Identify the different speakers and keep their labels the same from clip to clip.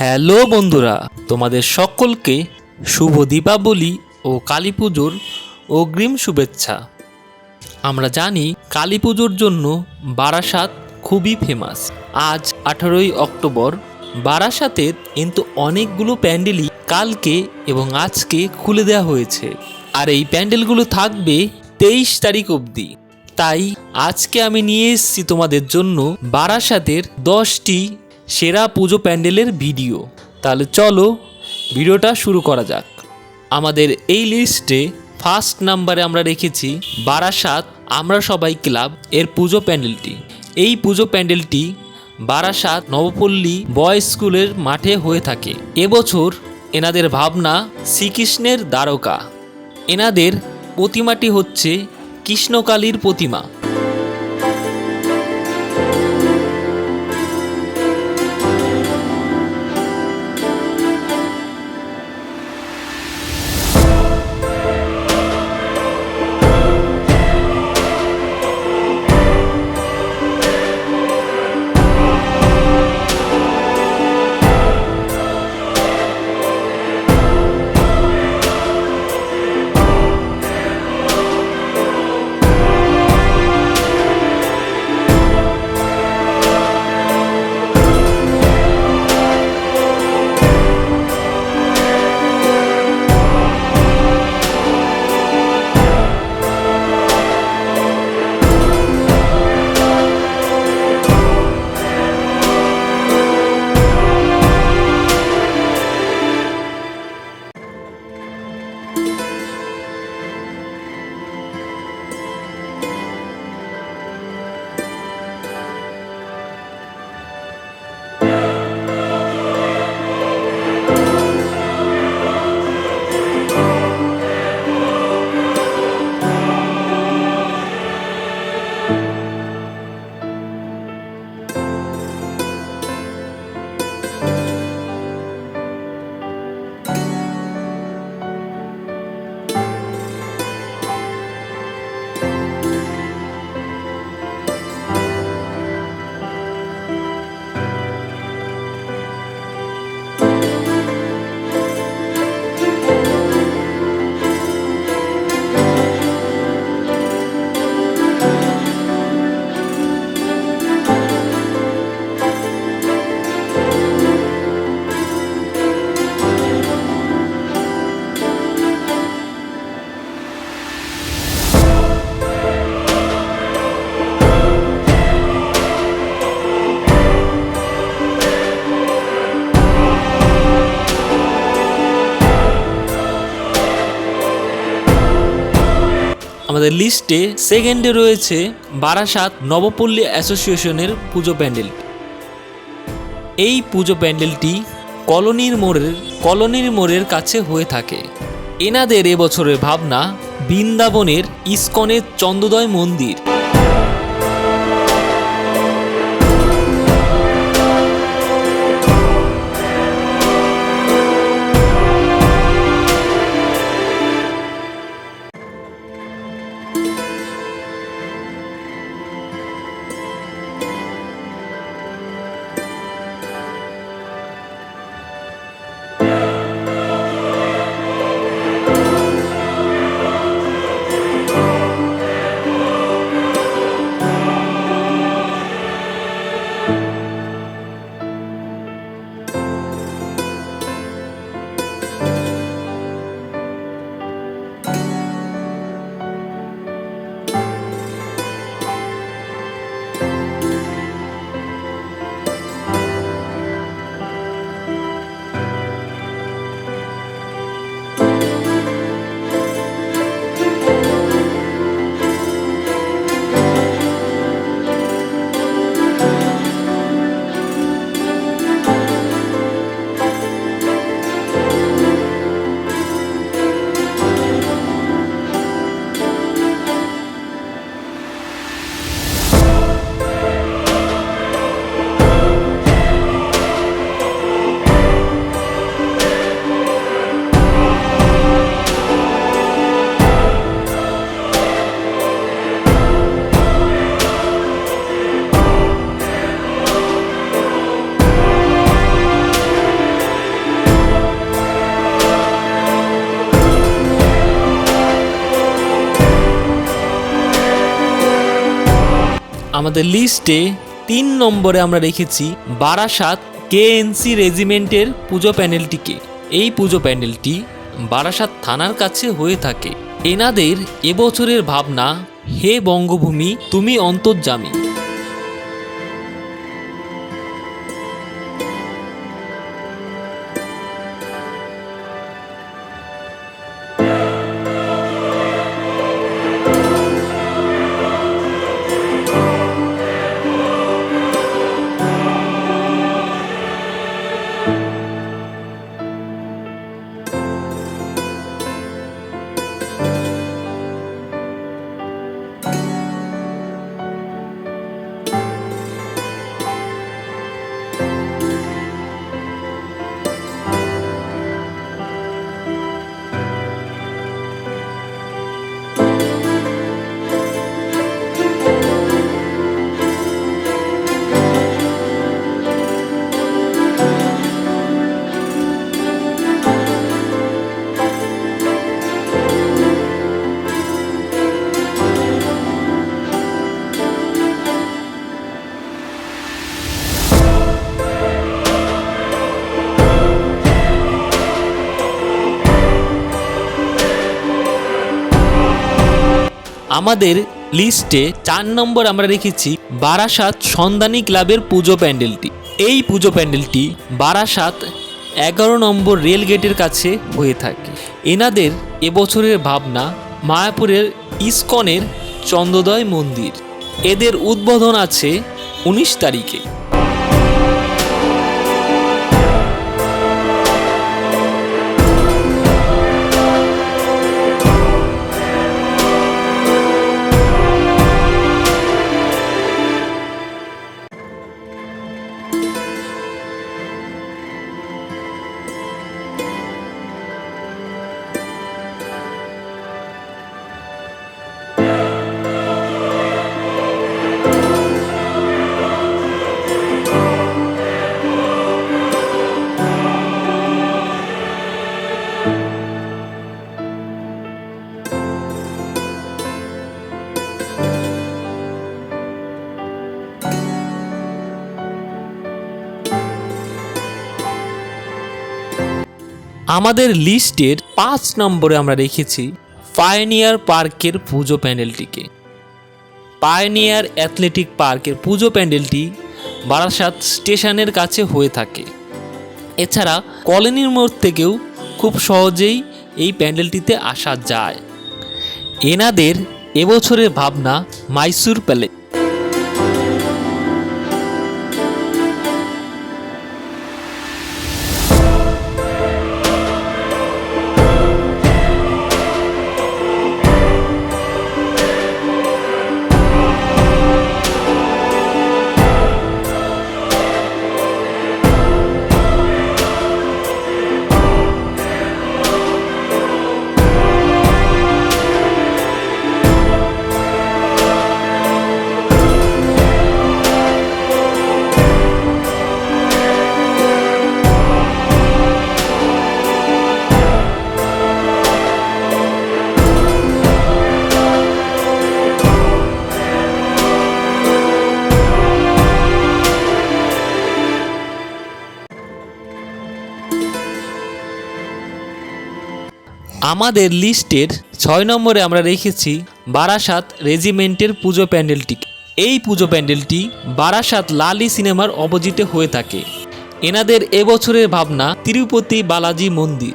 Speaker 1: Hello বন্ধুরা, তোমাদের সকলকে শুভ দীপাবলি ও কালী পুজোর অগ্রিম শুভেচ্ছা। আমরা জানি কালী পুজোর জন্য বারাসাত খুবই ফেমাস আজ আঠারোই অক্টোবর বারাসাতের কিন্তু অনেকগুলো প্যান্ডেলই কালকে এবং আজকে খুলে দেওয়া হয়েছে। আর এই প্যান্ডেলগুলো থাকবে তেইশ তারিখ অবধি। তাই আজকে আমি নিয়ে এসেছি তোমাদের জন্য বারাসাতের দশটি সেরা পুজো প্যান্ডেলের ভিডিও। তাহলে চলো ভিডিওটা শুরু করা যাক। আমাদের এই লিস্টে ফার্স্ট নাম্বারে আমরা রেখেছি বারাসাত আমরা সবাই ক্লাব এর পুজো প্যান্ডেলটি। এই পুজো প্যান্ডেলটি বারাসাত নবপল্লী বয়েজ স্কুলের মাঠে হয়ে থাকে। এবছর এনাদের ভাবনা শ্রীকৃষ্ণের দ্বারকা। এনাদের প্রতিমাটি হচ্ছে কৃষ্ণকালীর প্রতিমা। আমাদের লিস্টে সেকেন্ডে রয়েছে বারাসাত নবপল্লী অ্যাসোসিয়েশনের পুজো প্যান্ডেল। এই পুজো প্যান্ডেলটি কলোনির মোড়ের কলোনির মোড়ের কাছে হয়ে থাকে। এনাদের এবছরের ভাবনা বৃন্দাবনের ইস্কনের চন্দ্রোদয় মন্দির। আমাদের লিস্টে তিন নম্বরে আমরা রেখেছি বারাসাত কেএনসি রেজিমেন্টের পুজো প্যান্ডেলটিকে এই পুজো প্যান্ডেলটি বারাসাত থানার কাছে হয়ে থাকে। এনাদের এবছরের ভাবনা, হে বঙ্গভূমি, তুমি অন্তর্জামী আমাদের লিস্টে চার নম্বর আমরা রেখেছি বারাসাত সন্ধানী ক্লাবের পুজো প্যান্ডেলটি। এই পুজো প্যান্ডেলটি বারাসাত এগারো নম্বর রেল গেটের কাছে হয়ে থাকে। এনাদের এবছরের ভাবনা মায়াপুরের ইস্কনের চন্দ্রোদয় মন্দির। এদের উদ্বোধন আছে উনিশ তারিখে। আমাদের লিস্টের পাঁচ নম্বরে আমরা রেখেছি পায়নিয়ার পার্কের পুজো প্যান্ডেলটিকে। পায়নিয়ার অ্যাথলেটিক পার্কের পুজো প্যান্ডেলটি বারাসাত স্টেশনের কাছে হয়ে থাকে। এছাড়া কলোনির মোড় থেকেও খুব সহজেই এই প্যান্ডেলটিতে আসা যায়। এনাদের এবছরের ভাবনা মাইসুর প্যালেস আমাদের লিস্টের ছয় নম্বরে আমরা রেখেছি বারাসাত রেজিমেন্টের পুজো প্যান্ডেলটি। এই পুজো প্যান্ডেলটি বারাসাত লালি সিনেমার অপোজিটে হয়ে থাকে। এনাদের এবছরের ভাবনা তিরুপতি বালাজি মন্দির।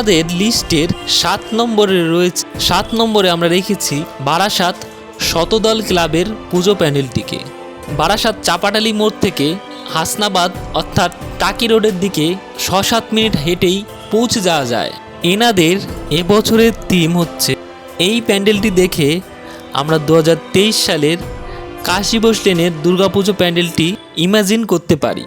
Speaker 1: আমাদের লিস্টের সাত নম্বরে রয়েছে সাত নম্বরে আমরা রেখেছি বারাসাত শতদল ক্লাবের পুজো প্যান্ডেলটিকে বারাসাত চাপাটালি মোড় থেকে হাসনাবাদ অর্থাৎ টাকি রোডের দিকে ছ সাত মিনিট হেঁটেই পৌঁছে যাওয়া যায়। এনাদের এবছরের থিম হচ্ছে এই প্যান্ডেলটি দেখে আমরা দু হাজার তেইশ সালের কাশী লেনের দুর্গাপুজো প্যান্ডেলটি ইমাজিন করতে পারি।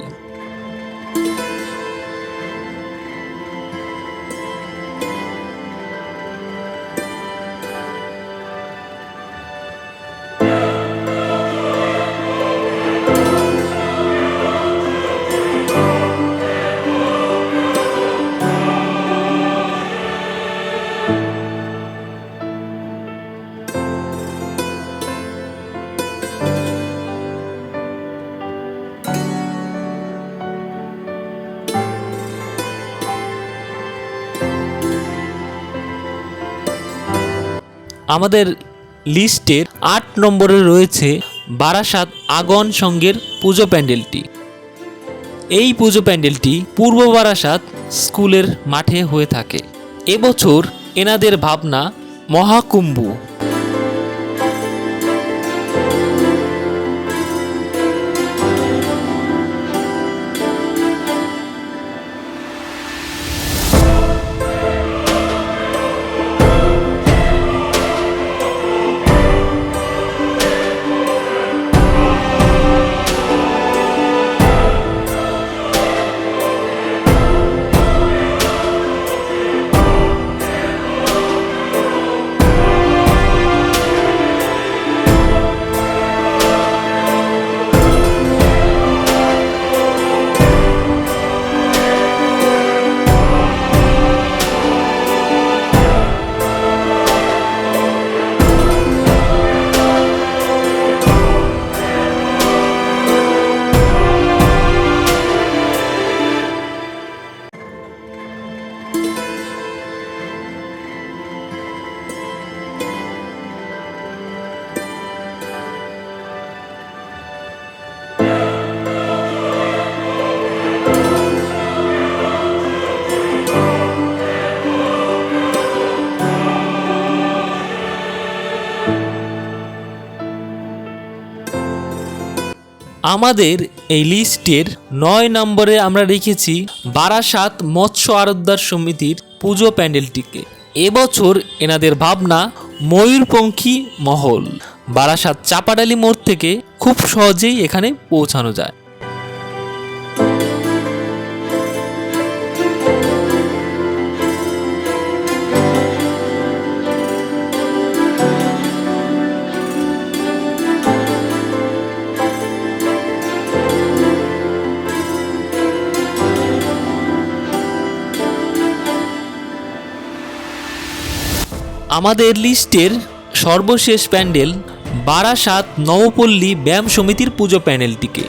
Speaker 1: আমাদের লিস্টের আট নম্বরে রয়েছে বারাসাত আগন সঙ্গের পুজো প্যান্ডেলটি। এই পুজো প্যান্ডেলটি পূর্ব বারাসাত স্কুলের মাঠে হয়ে থাকে। এবছর এনাদের ভাবনা মহাকুম্ভ। আমাদের এই লিস্টের নয় নম্বরে আমরা রেখেছি বারাসাত মৎস্য আরোদ্দার সমিতির পুজো প্যান্ডেলটিকে। এবছর এনাদের ভাবনা ময়ূরপঙ্খী মহল। বারাসাত চাপাডালি মোড় থেকে খুব সহজেই এখানে পৌঁছানো যায়। আমাদের লিস্টের সর্বশেষ প্যান্ডেল বারাসাত নবপল্লী ব্যায়াম সমিতির পুজো প্যান্ডেলটিকে।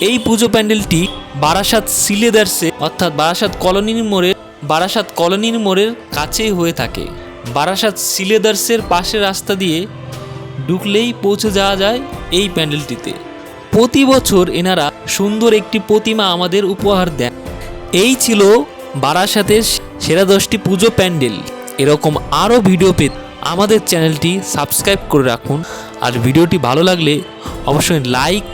Speaker 1: এই পুজো প্যান্ডেলটি বারাসাত সিলেদার্সে, অর্থাৎ বারাসাত কলোনির মোড়ে বারাসাত কলোনির মোড়ের কাছেই হয়ে থাকে। বারাসাত সিলেদার্সের পাশে রাস্তা দিয়ে ঢুকলেই পৌঁছে যাওয়া যায় এই প্যান্ডেলটিতে। প্রতি বছর এনারা সুন্দর একটি প্রতিমা আমাদের উপহার দেন। এই ছিল বারাসাতের সেরা দশটি পুজো প্যান্ডেল। এরকম আরও ভিডিও পেতে আমাদের চ্যানেলটি সাবস্ক্রাইব করে রাখুন। আর ভিডিওটি ভালো লাগলে অবশ্যই লাইক,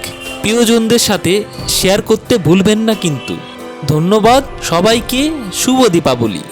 Speaker 1: প্রিয়জনদের সাথে শেয়ার করতে ভুলবেন না কিন্তু। ধন্যবাদ সবাইকে, শুভ দীপাবলি।